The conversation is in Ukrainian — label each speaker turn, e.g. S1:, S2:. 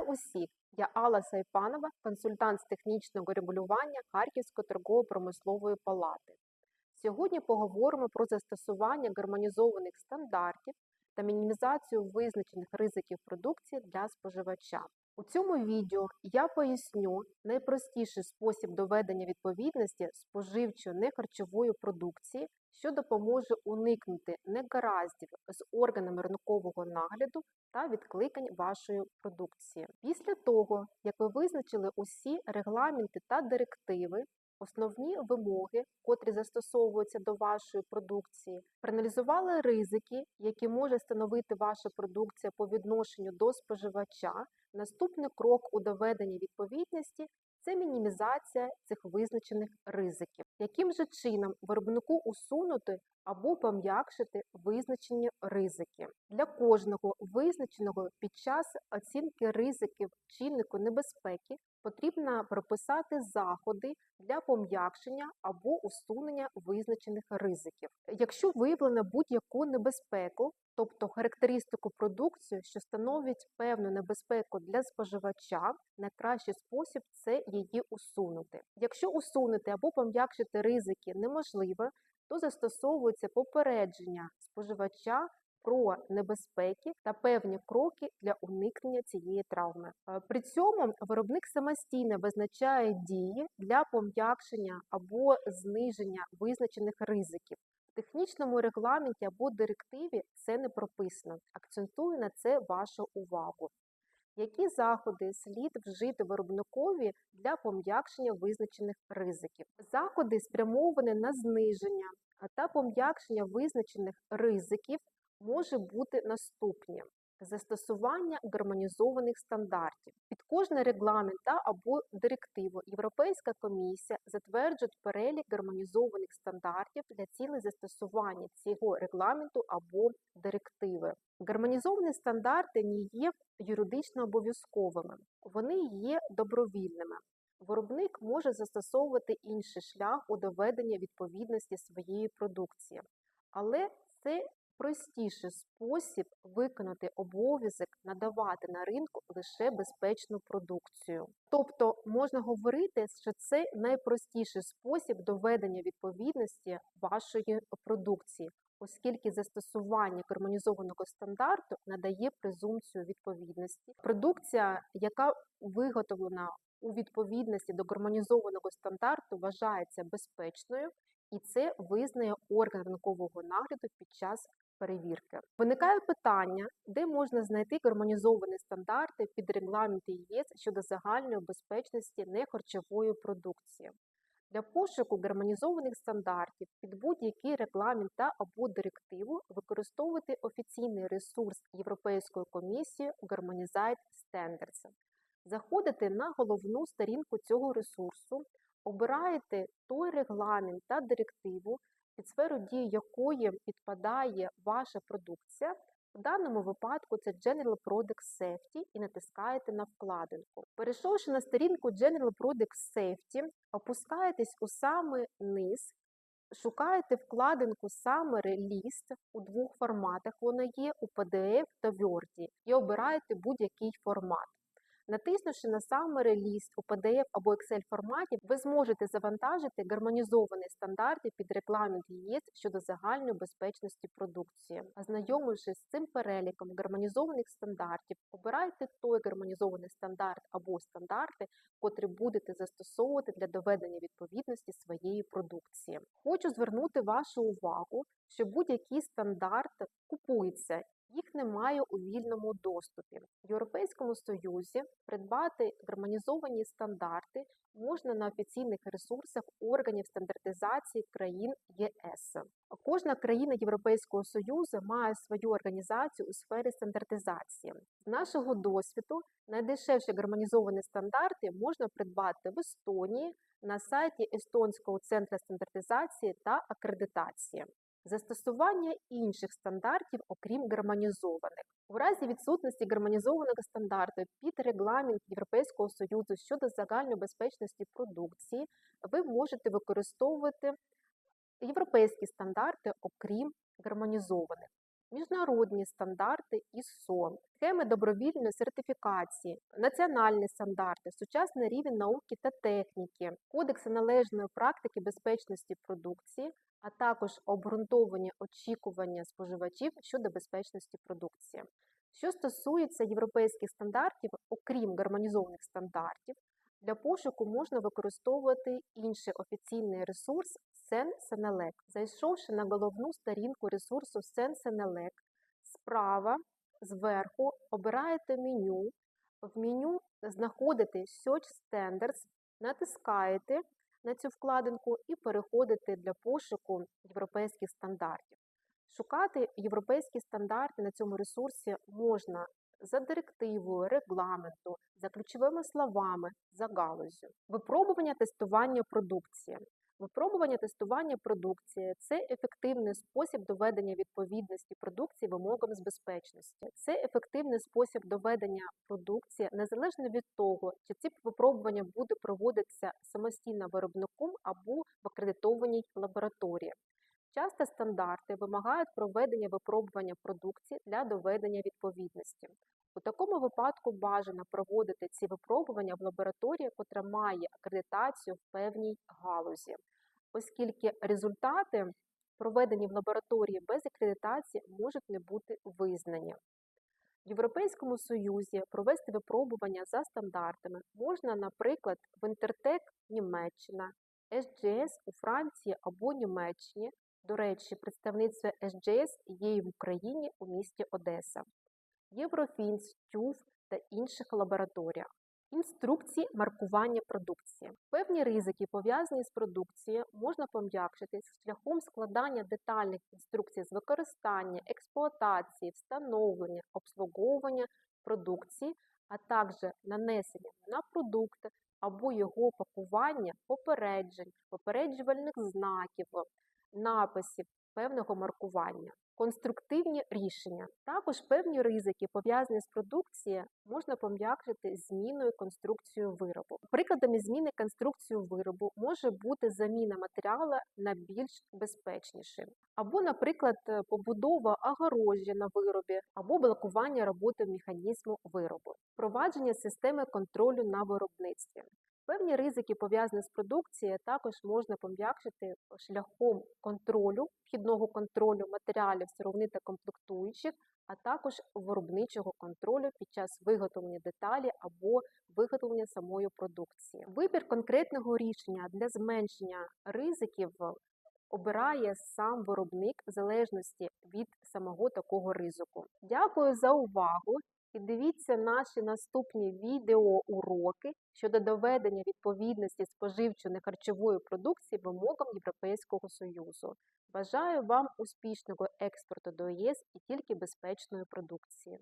S1: Усіх! Я Алла Сайпанова, консультант з технічного регулювання Харківської торгово-промислової палати. Сьогодні поговоримо про застосування гармонізованих стандартів та мінімізацію визначених ризиків продукції для споживача. У цьому відео я поясню найпростіший спосіб доведення відповідності споживчої нехарчової продукції, що допоможе уникнути негараздів з органами ринкового нагляду та відкликань вашої продукції. Після того, як ви визначили усі регламенти та директиви, основні вимоги, котрі застосовуються до вашої продукції, проаналізували ризики, які може становити ваша продукція по відношенню до споживача. Наступний крок у доведенні відповідності це мінімізація цих визначених ризиків. Яким же чином виробнику усунути або пом'якшити визначені ризики для кожного визначеного під час оцінки ризиків чиннику небезпеки потрібно прописати заходи для пом'якшення або усунення визначених ризиків. Якщо виявлено будь-яку небезпеку, тобто характеристику продукції, що становить певну небезпеку для споживача, найкращий спосіб це її усунути. Якщо усунути або пом'якшити ризики неможливо, то застосовується попередження споживача про небезпеки та певні кроки для уникнення цієї травми. Е, При цьому виробник самостійно визначає дії для пом'якшення або зниження визначених ризиків. В технічному регламенті або директиві це не прописано. Акцентую на це вашу увагу. Які заходи слід вжити виробникові для пом'якшення визначених ризиків? Заходи спрямовані на зниження та пом'якшення визначених ризиків може бути наступні. Застосування гармонізованих стандартів. Під кожний регламент та або директиву Європейська комісія затверджує перелік гармонізованих стандартів для цілей застосування цього регламенту або директиви. Гармонізовані стандарти не є юридично обов'язковими, вони є добровільними. Виробник може застосовувати інший шлях у доведення відповідності своєї продукції, але це простіший спосіб виконати обов'язок надавати на ринку лише безпечну продукцію. Тобто можна говорити, що це найпростіший спосіб доведення відповідності вашої продукції, оскільки застосування гармонізованого стандарту надає презумпцію відповідності. Продукція, яка виготовлена у відповідності до гармонізованого стандарту, вважається безпечною. І це визнає орган ринкового нагляду під час перевірки. Виникає питання, де можна знайти гармонізовані стандарти під регламенти ЄС щодо загальної безпечності нехарчової продукції. Для пошуку гармонізованих стандартів під будь-який регламент та або директиву використовувати офіційний ресурс Європейської комісії Harmonized Standards. Заходите на головну сторінку цього ресурсу, обираєте той регламент та директиву, під сферу дії якої підпадає ваша продукція. В даному випадку це General Product Safety і натискаєте на вкладинку. Перейшовши на сторінку General Product Safety, опускаєтесь у самий низ, шукаєте вкладинку Summary List у двох форматах. Вона є у PDF та Word і обираєте будь-який формат. Натиснувши на Summary List у PDF або Excel форматі, ви зможете завантажити гармонізовані стандарти під регламент ЄС щодо загальної безпечності продукції. Ознайомившись з цим переліком гармонізованих стандартів, обирайте той гармонізований стандарт або стандарти, котрі будете застосовувати для доведення відповідності своєї продукції. Хочу звернути вашу увагу, що будь-який стандарт купується їх немає у вільному доступі. В Європейському Союзі придбати гармонізовані стандарти можна на офіційних ресурсах органів стандартизації країн ЄС. Кожна країна Європейського Союзу має свою організацію у сфері стандартизації. З нашого досвіду найдешевші гармонізовані стандарти можна придбати в Естонії на сайті Естонського центру стандартизації та акредитації. Застосування інших стандартів, окрім гармонізованих. У разі відсутності гармонізованих стандартів під регламент Європейського Союзу щодо загальної безпечності продукції, ви можете використовувати європейські стандарти, окрім гармонізованих. Міжнародні стандарти ISO, схеми добровільної сертифікації, національні стандарти, сучасний рівень науки та техніки, кодекси належної практики безпечності продукції, а також обґрунтовані очікування споживачів щодо безпечності продукції. Що стосується європейських стандартів, окрім гармонізованих стандартів, для пошуку можна використовувати інший офіційний ресурс Sen-Senelec. Зайшовши на головну сторінку ресурсу Sen-Senelec, справа зверху обираєте меню. В меню знаходите Search Standards, натискаєте на цю вкладинку і переходите для пошуку європейських стандартів. Шукати європейські стандарти на цьому ресурсі можна за директивою, регламенту, за ключовими словами, за галузю. Випробування тестування продукції. Випробування тестування продукції це ефективний спосіб доведення відповідності продукції вимогам з безпечності. Це ефективний спосіб доведення продукції незалежно від того, чи ці випробування буде проводитися самостійно виробником або в акредитованій лабораторії. Часто стандарти вимагають проведення випробування продукції для доведення відповідності. У такому випадку бажано проводити ці випробування в лабораторії, котра має акредитацію в певній галузі, оскільки результати, проведені в лабораторії без акредитації, можуть не бути визнані. В Європейському Союзі провести випробування за стандартами можна, наприклад, в Intertech Німеччина, SGS у Франції або Німеччині. До речі, представництво SGS є і в Україні у місті Одеса. Єврофінс, ТЮФ та інших лабораторіях. Інструкції маркування продукції. Певні ризики, пов'язані з продукцією, можна пом'якшити шляхом складання детальних інструкцій з використання, експлуатації, встановлення, обслуговування продукції, а також нанесення на продукт або його пакування попереджень, попереджувальних знаків, написів, певного маркування. Конструктивні рішення. Також певні ризики, пов'язані з продукцією, можна пом'якшити зміною конструкцію виробу. Прикладами зміни конструкцію виробу може бути заміна матеріалу на більш безпечніший, або, наприклад, побудова огорожі на виробі, або блокування роботи механізму виробу, впровадження системи контролю на виробництві. Певні ризики, пов'язані з продукцією, також можна пом'якшити шляхом контролю, вхідного контролю матеріалів сировини та комплектуючих, а також виробничого контролю під час виготовлення деталі або виготовлення самої продукції. Вибір конкретного рішення для зменшення ризиків обирає сам виробник в залежності від самого такого ризику. Дякую за увагу! І дивіться наші наступні відеоуроки щодо доведення відповідності споживчо-нехарчової продукції вимогам Європейського Союзу. Бажаю вам успішного експорту до ЄС і тільки безпечної продукції.